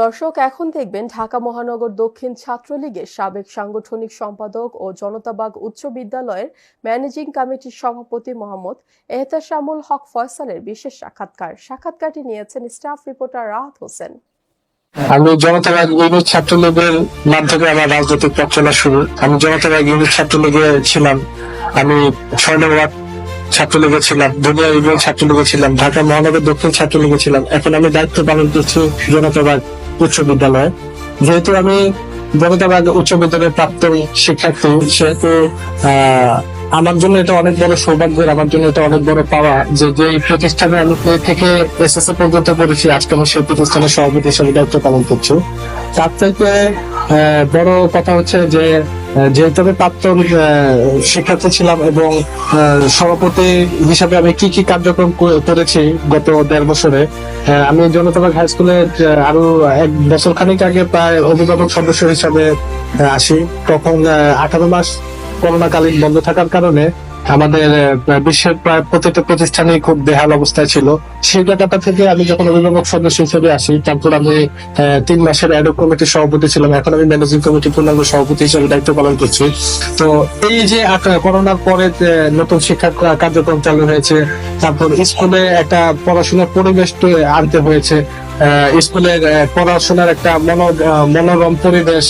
দর্শক, এখন দেখবেন ঢাকা মহানগর দক্ষিণ ছাত্রলীগের সাবেক সাংগঠনিক সম্পাদক ও জনতাবাগ উচ্চ বিদ্যালয়ের ম্যানেজিং কমিটির সভাপতি মোহাম্মদ এহতাশামুল হক ফয়সালের বিশেষ সাক্ষাৎকার। সাক্ষাৎকারটি নিয়েছেন স্টাফ রিপোর্টার রাহাত হোসেন। আমি জনতাবাগ ইউনিট ছাত্রলীগের মাধ্যমে আমার রাজনৈতিক পথ চলা শুরু। আমি জনতাবাগ ইউনিট ছাত্রলীগে ছিলাম। আমি ছয় নম্বর ছাত্রলীগে ছিলাম, দুনিয়া ইউনিয়ন ছাত্রলীগে ছিলাম, ঢাকা মহানগর দক্ষিণ ছাত্রলীগে ছিলাম। এখন আমি দায়িত্ব পালন করছি জনতাবাগ উচ্চ বিদ্যালয়। যেহেতু আমি জনতাবাগ উচ্চ বিদ্যালয়ের প্রাপ্ত শিক্ষার্থী, সেহেতু আমার জন্য এটা অনেক বড় সৌভাগ্যের, আমার জন্য এটা অনেক বড় পাওয়া যে যে প্রতিষ্ঠানে আমি থেকে এসএসএ পর্যন্ত করেছি আজকে আমি সেই প্রতিষ্ঠানের সভাপতি হিসেবে দায়িত্ব পালন করছি। তার থেকে বড় কথা হচ্ছে যে যেহেতু আমি প্রাক্তন শিক্ষার্থী ছিলাম এবং সভাপতি হিসাবে আমি কি কি কার্যক্রম করেছি গত দেড় বছরে আমি জনতাবাগ হাই স্কুলে আরও এক বছর খানিক আগে প্রায় অভিভাবক সদস্য হিসাবে আসি। তখন আঠারো মাস করোনাকালীন বন্ধ থাকার কারণে আমাদের বিশ্বের প্রায় প্রতিটা প্রতিষ্ঠানেই খুব বেহাল অবস্থায় ছিল। সেই জায়গাটা থেকে আমি যখন অভিভাবক সদস্য হিসেবে আসি, তারপর আমি তিন মাসের অ্যাডক কমিটির সভাপতি ছিলাম। এখন আমি ম্যানেজিং কমিটি পূর্ণাঙ্গ সভাপতি হিসেবে দায়িত্ব পালন করছি। তো এই যে করোনার পরে নতুন শিক্ষা কার্যক্রম চালু হয়েছে, তারপর স্কুলে একটা পড়াশোনার পরিবেশ আনতে হয়েছে। স্কুলের পড়াশোনার একটা মনো মনোরম পরিবেশ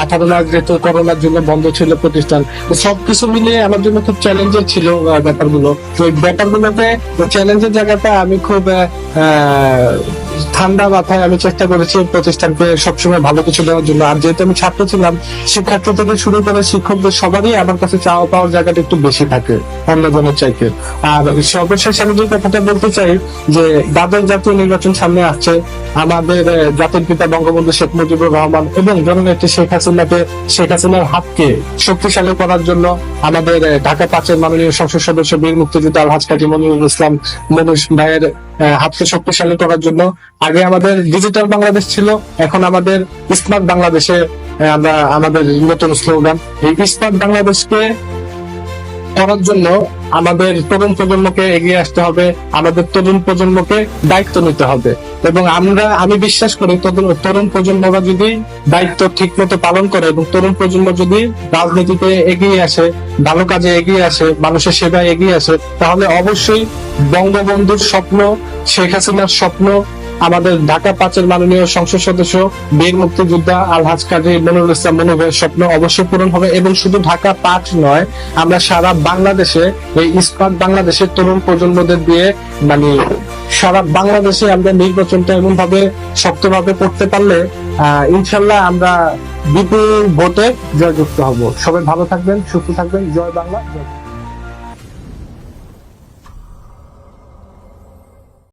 আঠারো লাখ যেহেতু করোনার জন্য বন্ধ ছিল প্রতিষ্ঠান সবকিছু মিলিয়ে আমার জন্য খুব চ্যালেঞ্জের ছিল ব্যাপারগুলো। তো ব্যাপারগুলোতে চ্যালেঞ্জের জায়গাটা আমি খুব ঠান্ডা মাথায় আমি চেষ্টা করেছি প্রতিষ্ঠানকে সবসময় ভালো কিছু দেওয়ার জন্য। আর যেহেতু আমি ছাত্র ছিলাম, শিক্ষার্থী থেকে শুরু করে শিক্ষকদের সবারই আমার কাছে চাওয়া পাওয়ার জায়গাটা একটু বেশি থাকে অন্যজনের চাইতে। আর সর্বশেষ আমি যে কথাটা বলতে চাই, যে দ্বাদশ জাতীয় নির্বাচন সামনে আসছে, আমাদের জাতির পিতা বঙ্গবন্ধু শেখ মুজিবুর রহমান এবং জননেত্রী শেখ হাসিনাকে, শেখ হাসিনার হাতকে শক্তিশালী করার জন্য আমাদের ঢাকা পাঁচের মাননীয় সংসদ সদস্য বীর মুক্তিযোদ্ধা আলহাজ কাজী মনিরুল ইসলাম, মনুষ ভাইয়ের হাতকে শক্তিশালী করার জন্য। আগে আমাদের ডিজিটাল বাংলাদেশ ছিল, এখন আমাদের স্মার্ট বাংলাদেশে আমরা আমাদের নতুন স্লোগান এই স্মার্ট বাংলাদেশকে করার জন্য আমাদের তরুণ প্রজন্মকে এগিয়ে আসতে হবে, আমাদের তরুণ প্রজন্মকে দায়িত্ব নিতে হবে। এবং আমরা, আমি বিশ্বাস করি তরুণ- প্রজন্মরা যদি দায়িত্ব ঠিক মতো পালন করে এবং তরুণ প্রজন্ম যদি রাজনীতিতে এগিয়ে আসে, ভালো কাজে এগিয়ে আসে, মানুষের সেবায় এগিয়ে আসে, তাহলে অবশ্যই বঙ্গবন্ধুর স্বপ্ন, শেখ হাসিনার স্বপ্ন আমাদের ঢাকা পাঁচের মাননীয় সংসদ সদস্য, বীর মুক্তিযোদ্ধা আলহাজ কাজী মনিরুল ইসলাম মনু ভাইয়ের স্বপ্ন অবশ্যই পূরণ হবে এবং শুধু ঢাকা পাঁচ নয়, আমরা সারা বাংলাদেশে এই স্মার্ট বাংলাদেশের তরুণ প্রজন্মদের দিয়ে মানে সারা বাংলাদেশে আমরা নির্বাচনটা এমন ভাবে শক্তভাবে করতে পারলে ইনশাল্লাহ আমরা বিপুল ভোটে জয়যুক্ত হব সবাই ভালো থাকবেন, সুস্থ থাকবেন জয় বাংলা, জয়।